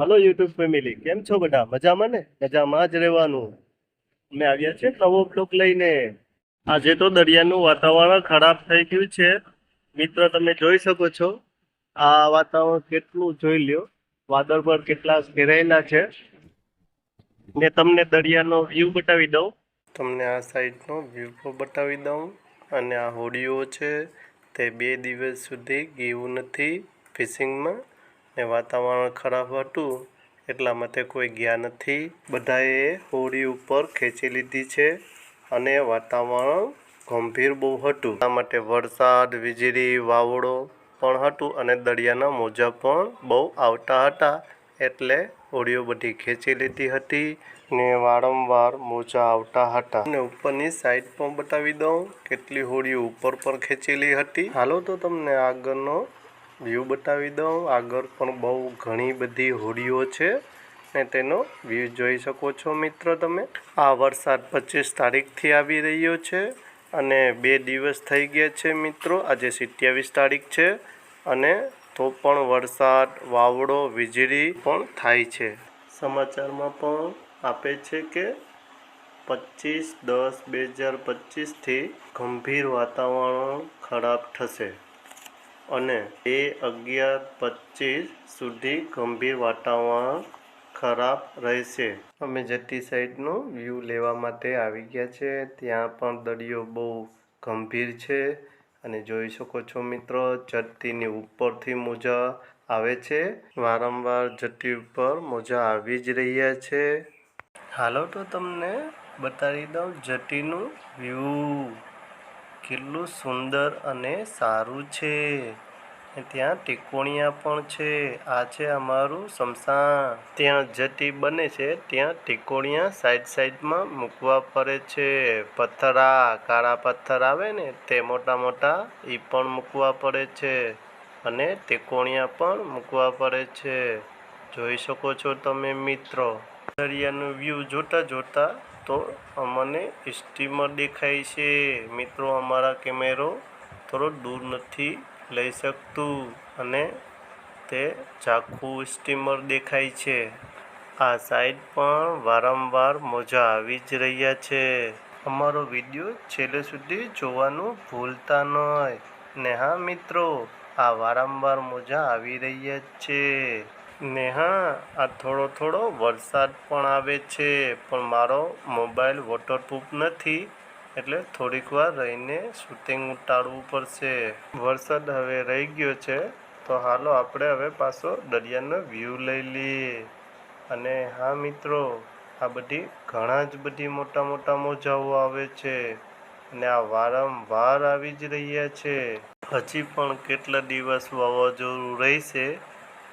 Hello YouTube family કેમ છો બધા? મજામાં ને? મજામાં જ રહેવાનું. અમે આવ્યા છે નવો બ્લોક લઈને. આજે તો દરિયાનું વાતાવરણ ખરાબ થઈ ગયું છે. મિત્ર, તમે જોઈ શકો છો. આ વાતાવરણ કેટલું જોઈ લ્યો. વાદળ પર કેટલા ઘેરાયેલા છે. ને તમને દરિયાનો વ્યૂ બતાવી દઉં. તમને આ સાઈડનો વ્યૂ બતાવી દઉં. અને આ હોડીઓ છે. તે બે દિવસ સુધી ગયું નથી ફિશિંગમાં ને વાતાવરણ ખરાબ હતું એટલા માટે કોઈ ગયા નથી. બધાએ હોડી ઉપર ખેંચી લીધી છે અને વાતાવરણ ગંભીર બહુ હતું. એટલા માટે વરસાદ, વીજળી, વાવડો પણ હતું અને દરિયાના મોજા પણ બહુ આવતા હતા એટલે હોડીઓ બધી ખેંચી લીધી હતી ને વારંવાર મોજા આવતા હતા. અને ઉપરની સાઈડ પણ બતાવી દઉં, કેટલી હોડીઓ ઉપર પણ ખેંચેલી હતી. હાલો તો તમને આગળનો વ્યૂ બતાવી દઉં. આગળ પણ બહુ ઘણી બધી હોડીઓ છે ને તેનો વ્યૂ જોઈ શકો છો મિત્રો તમે. આ વરસાદ પચીસ તારીખથી આવી રહ્યો છે અને બે દિવસ થઈ ગયા છે મિત્રો. આજે સિત્યાવીસ તારીખ છે અને તો પણ વરસાદ, વાવડો, વીજળી પણ થાય છે. સમાચારમાં પણ આપે છે કે પચીસ દસ બે હજાર પચીસથી ગંભીર વાતાવરણ ખરાબ થશે. અને એ અગિયાર પચીસ સુધી ગંભીર વાતાવરણ ખરાબ રહેશે. અમે જતી સાઈડનો વ્યૂ લેવા માટે આવી ગયા છે. ત્યાં પણ દરિયો બહુ ગંભીર છે. અને જોઈ શકો છો મિત્રો જતીની ઉપરથી મોજા આવે છે. વારંવાર જતી ઉપર મોજા આવી જ રહ્યા છે. હાલો તો તમને બતાવી દઉં જટીનું વ્યૂ. કેટલું સુંદર અને સારું છે. ત્યાં ટીકોણિયા પણ છે. આ છે અમારું સમસાણ ત્યાં જટી બને છે, ત્યાં ટીકોણિયા સાઈડ સાઈડમાં મૂકવા પડે છે. પથ્થરા, કાળા પથ્થર આવે ને, તે મોટા મોટા એ પણ મૂકવા પડે છે. અને ટીકોણિયા પણ મૂકવા પડે છે. જોઈ શકો છો તમે મિત્રો. દરિયાનું વ્યૂ જોતા જોતા તો અમને સ્ટીમર દેખાય છે. મિત્રો, અમારા કેમેરો થોડો દૂર નથી લઈ શકતું અને તે ઝાખું સ્ટીમર દેખાય છે. આ સાઈડ પણ વારંવાર મોજા આવી જ રહ્યા છે. અમારો વીડિયો છેલ્લે સુધી જોવાનું ભૂલતા નહીં ને હા, મિત્રો, આ વારંવાર મોજા આવી રહ્યા છે. ને હા આ થોડો થોડો વરસાદ પણ આવે છે, પણ મારો મોબાઈલ વોટરપ્રૂફ નથી, એટલે થોડીક વાર રહીને શૂટિંગ ઉતારવું પડશે. વરસાદ હવે રહી ગયો છે, તો હાલો આપણે હવે પાછો દરિયાનો વ્યૂ લઈ લઈએ. અને હા મિત્રો, આ બધી ઘણા જ બધી મોટા મોટા મોજાઓ આવે છે, અને આ વારંવાર આવી જ રહ્યા છે. હજી પણ કેટલા દિવસ વાવાઝોડું રહેશે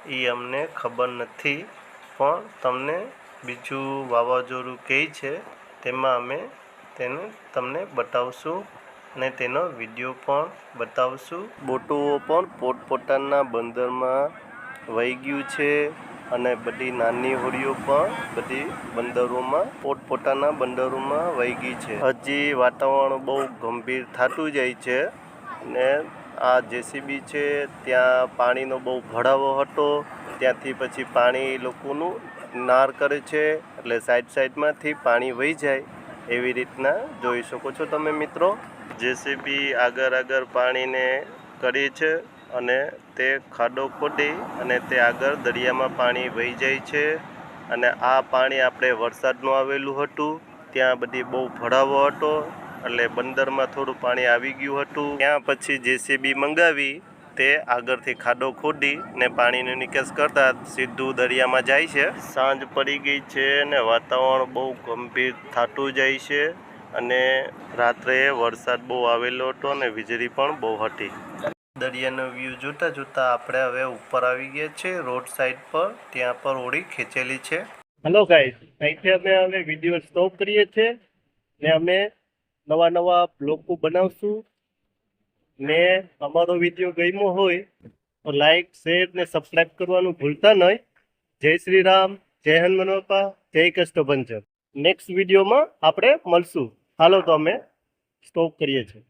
એ અમને ખબર નથી, પણ તમને બીજું વાવાઝોડું કહે છે તેમાં અમે તેને તમને બતાવશું અને તેનો વીડિયો પણ બતાવશું. બોટો પણ પોતપોતાના બંદરમાં વહી ગયું છે અને બધી નાની હોડીઓ પણ બધી બંદરોમાં, પોતપોતાના બંદરોમાં વહી ગઈ છે. હજી વાતાવરણ બહુ ગંભીર થતું જાય છે ને આ જેસીબી છે, ત્યાં પાણીનો બહુ ભરાવો હતો. ત્યાંથી પછી પાણી લોકોનું નાર કરે છે, એટલે સાઈડ સાઈડમાંથી પાણી વહી જાય. એવી રીતના જોઈ શકો છો તમે મિત્રો. જેસીબી આગળ આગળ પાણીને કરી છે અને તે ખાડો ખોદી અને તે આગળ દરિયામાં પાણી વહી જાય છે. અને આ પાણી આપણે વરસાદનું આવેલું હતું. ત્યાં બધી બહુ ભરાવો હતો. એટલે બંદરમાં થોડું પાણી આવી ગયું હતું. ત્યાં પછી જેસીબી મંગાવી, તે આગળથી ખાડો ખોદી ને પાણીનો નિકાસ કરતા સીધું દરિયામાં જાય છે. સાંજ પડી ગઈ છે ને વાતાવરણ બહુ ગંભીર થતું જાય છે અને રાત્રે વરસાદ બહુ આવેલો હતો અને વીજળી પણ બહુ હતી. દરિયાનો વ્યૂ જોતાં જોતાં આપણે હવે ઉપર આવી ગયા છે રોડ સાઈડ પર. ત્યાં પર હોડી ખેંચેલી છે. હેલો ગાઈસ અહીંથી અમે હવે વીડિયો સ્ટોપ કરીએ છીએ ને અમે નવા નવા બ્લોગો બનાવશું. ને અમારો વીડિયો ગમ્યો હોય તો લાઈક શેર ને સબસ્ક્રાઈબ કરવાનું ભૂલતા નહીં. જય શ્રી રામ, જય હનુમાન બાપા, જય કષ્ટભંજન નેક્સ્ટ વિડીયોમાં આપણે મળશું. હાલો તો અમે સ્ટોપ કરીએ છીએ.